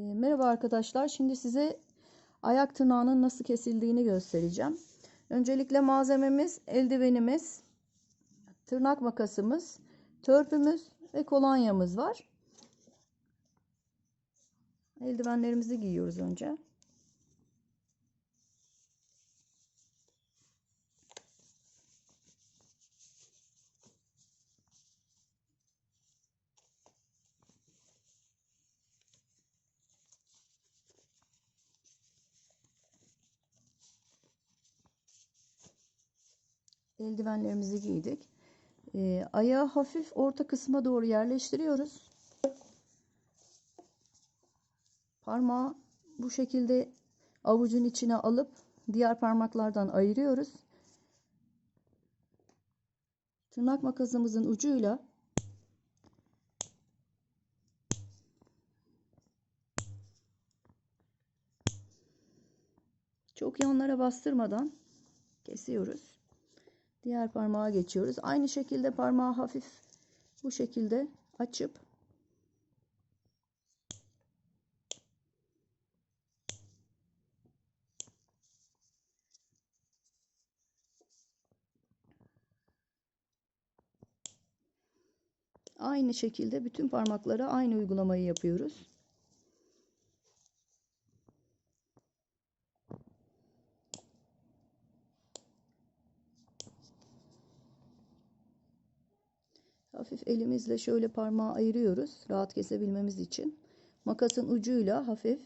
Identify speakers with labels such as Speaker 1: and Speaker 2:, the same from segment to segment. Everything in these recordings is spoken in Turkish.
Speaker 1: E, merhaba arkadaşlar. Şimdi size ayak tırnağının nasıl kesildiğini göstereceğim. Öncelikle malzememiz eldivenimiz, tırnak makasımız, törpümüz ve kolonyamız var. Eldivenlerimizi giyiyoruz önce. Eldivenlerimizi giydik. E, ayağı hafif orta kısma doğru yerleştiriyoruz. Parmağı bu şekilde avucun içine alıp diğer parmaklardan ayırıyoruz. Tırnak makasımızın ucuyla çok yanlara bastırmadan kesiyoruz. Diğer parmağa geçiyoruz. Aynı şekilde parmağı hafif bu şekilde açıp Aynı şekilde bütün parmaklara aynı uygulamayı yapıyoruz. Hafif elimizle şöyle parmağı ayırıyoruz. Rahat kesebilmemiz için. Makasın ucuyla hafif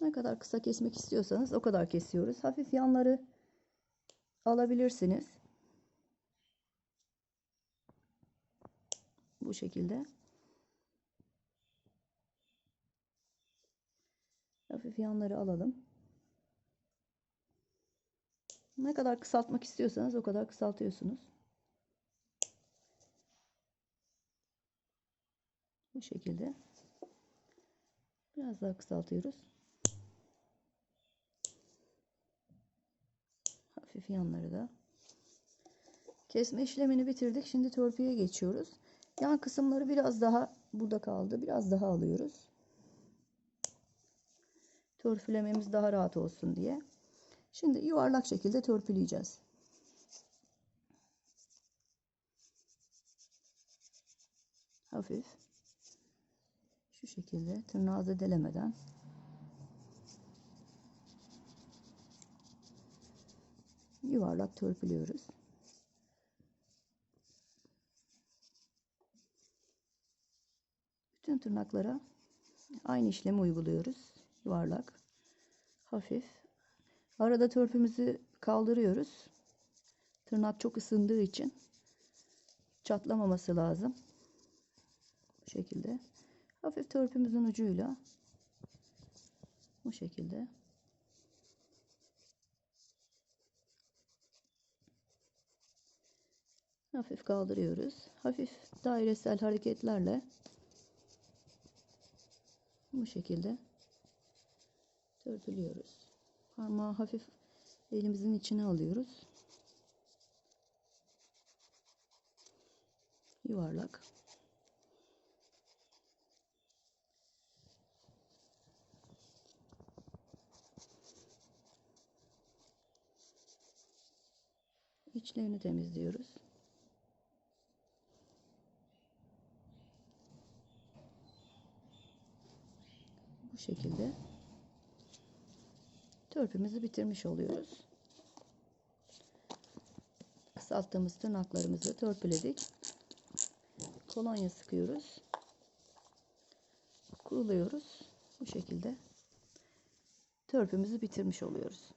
Speaker 1: ne kadar kısa kesmek istiyorsanız o kadar kesiyoruz. Hafif yanları alabilirsiniz. Bu şekilde. Hafif yanları alalım. Ne kadar kısaltmak istiyorsanız o kadar kısaltıyorsunuz. Bu şekilde. Biraz daha kısaltıyoruz. Hafif yanları da. Kesme işlemini bitirdik. Şimdi törpüye geçiyoruz. Yan kısımları biraz daha burada kaldı. Biraz daha alıyoruz. Törpülememiz daha rahat olsun diye. Şimdi yuvarlak şekilde törpüleyeceğiz. Hafif. Şu şekilde tırnağı zedelemeden. Yuvarlak törpülüyoruz. Bütün tırnaklara aynı işlemi uyguluyoruz. Yuvarlak, hafif Arada törpümüzü kaldırıyoruz. Tırnak çok ısındığı için çatlamaması lazım. Bu şekilde. Hafif törpümüzün ucuyla bu şekilde hafif kaldırıyoruz. Hafif dairesel hareketlerle bu şekilde törpülüyoruz. Parmağı hafif elimizin içine alıyoruz. Yuvarlak. İçlerini temizliyoruz. Bu şekilde törpümüzü bitirmiş oluyoruz. Kısalttığımız tırnaklarımızı törpüledik. Kolonya sıkıyoruz. Kuruluyoruz. Bu şekilde törpümüzü bitirmiş oluyoruz.